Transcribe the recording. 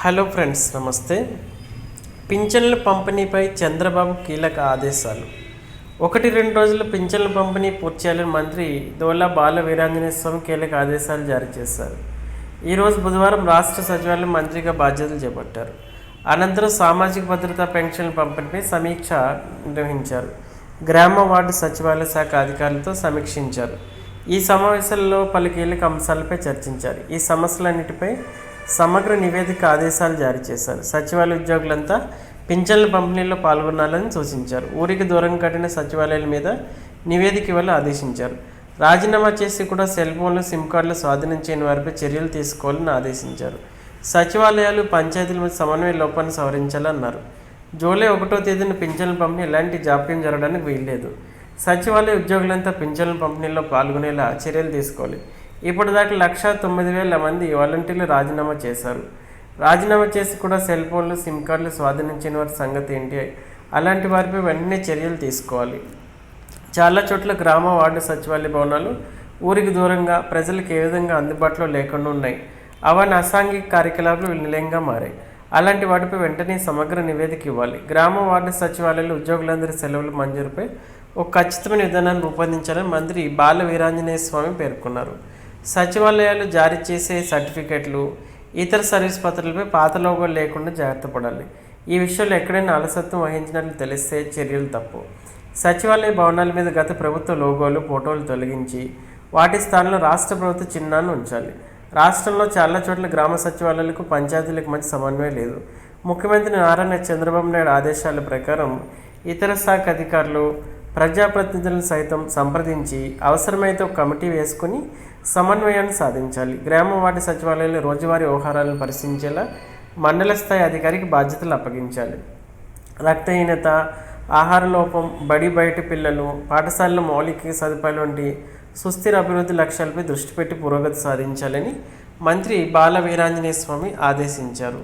Hello friends నమస్తే. పింఛన్ల పంపిణీపై చంద్రబాబు కీలక ఆదేశాలు. ఒకటి రెండు రోజుల్లో పింఛన్ల పంపిణీ పూర్తి చేయాలని మంత్రి దోలా బాల వీరాంజనేయ స్వామి కీలక ఆదేశాలు జారీ చేశారు. ఈరోజు బుధవారం రాష్ట్ర సచివాలయం మంత్రిగా బాధ్యతలు చేపట్టారు. అనంతరం సామాజిక భద్రతా పెన్షన్ల పంపిణీపై సమీక్ష నిర్వహించారు. గ్రామ వార్డు సచివాలయ శాఖ అధికారులతో సమీక్షించారు. ఈ సమావేశంలో పలు కీలక అంశాలపై చర్చించారు. ఈ సమస్యలన్నిటిపై సమగ్ర నివేదిక ఆదేశాలు జారీ చేశారు. సచివాలయ ఉద్యోగులంతా పింఛన్ల పంపిణీలో పాల్గొనాలని సూచించారు. ఊరికి దూరం కట్టిన సచివాలయాల మీద నివేదిక ఇవ్వాలని ఆదేశించారు. రాజీనామా చేసి కూడా సెల్ ఫోన్లు సిమ్ కార్డులు స్వాధీనం చేయని వారిపై చర్యలు తీసుకోవాలని ఆదేశించారు. సచివాలయాలు పంచాయతీల మీద సమన్వయ లోపాన్ని సవరించాలన్నారు. జూలై ఒకటో తేదీన పింఛన్ల పంపిణీ ఎలాంటి జాప్యం జరగడానికి వీల్లేదు. సచివాలయ ఉద్యోగులంతా పింఛన్ల పంపిణీలో పాల్గొనేలా చర్యలు తీసుకోవాలి. ఇప్పటిదాకా లక్ష తొమ్మిది వేల మంది వాలంటీర్లు రాజీనామా చేశారు. రాజీనామా చేసి కూడా సెల్ ఫోన్లు సిమ్ కార్డులు స్వాధీనించిన వారి సంగతి ఏంటి? అలాంటి వారిపై వెంటనే చర్యలు తీసుకోవాలి. చాలా చోట్ల గ్రామ వార్డు సచివాలయ భవనాలు ఊరికి దూరంగా ప్రజలకు ఏ విధంగా అందుబాటులో లేకుండా ఉన్నాయి. అవన్నీ అసాంఘిక కార్యకలాపాలు నిలయంగా మారాయి. అలాంటి వాటిపై వెంటనే సమగ్ర నివేదిక ఇవ్వాలి. గ్రామ వార్డు సచివాలయాలు ఉద్యోగులందరి సెలవులు మంజూరుపై ఒక ఖచ్చితమైన విధానాన్ని రూపొందించాలని మంత్రి బాల వీరాంజనేయ స్వామి పేర్కొన్నారు. సచివాలయాలు జారీ చేసే సర్టిఫికెట్లు ఇతర సర్వీస్ పత్రాలపై పాత లోగోలు లేకుండా జాగ్రత్త పడాలి. ఈ విషయంలో ఎక్కడైనా అలసత్వం వహించినట్లు తెలిస్తే చర్యలు తప్పు. సచివాలయ భవనాల మీద గత ప్రభుత్వ లోగోలు ఫోటోలు తొలగించి వాటి స్థానంలో రాష్ట్ర ప్రభుత్వ చిహ్నాన్ని ఉంచాలి. రాష్ట్రంలో చాలా చోట్ల గ్రామ సచివాలయాలకు పంచాయతీలకు మధ్య సమన్వయం లేదు. ముఖ్యమంత్రి నారాయణ చంద్రబాబు నాయుడు ఆదేశాల ప్రకారం ఇతర శాఖ అధికారులు ప్రజాప్రతినిధులను సైతం సంప్రదించి అవసరమైతే ఒక కమిటీ వేసుకుని సమన్వయాన్ని సాధించాలి. గ్రామ వాటి సచివాలయంలో రోజువారీ వ్యవహారాలను పరిశీలించేలా మండల స్థాయి అధికారికి బాధ్యతలు అప్పగించాలి. రక్తహీనత ఆహార లోపం బడి బయట పిల్లలు పాఠశాలలో మౌలిక సదుపాయాలు వంటి సుస్థిర అభివృద్ధి లక్ష్యాలపై దృష్టి పెట్టి పురోగతి సాధించాలని మంత్రి బాల వీరాంజనేయ స్వామి ఆదేశించారు.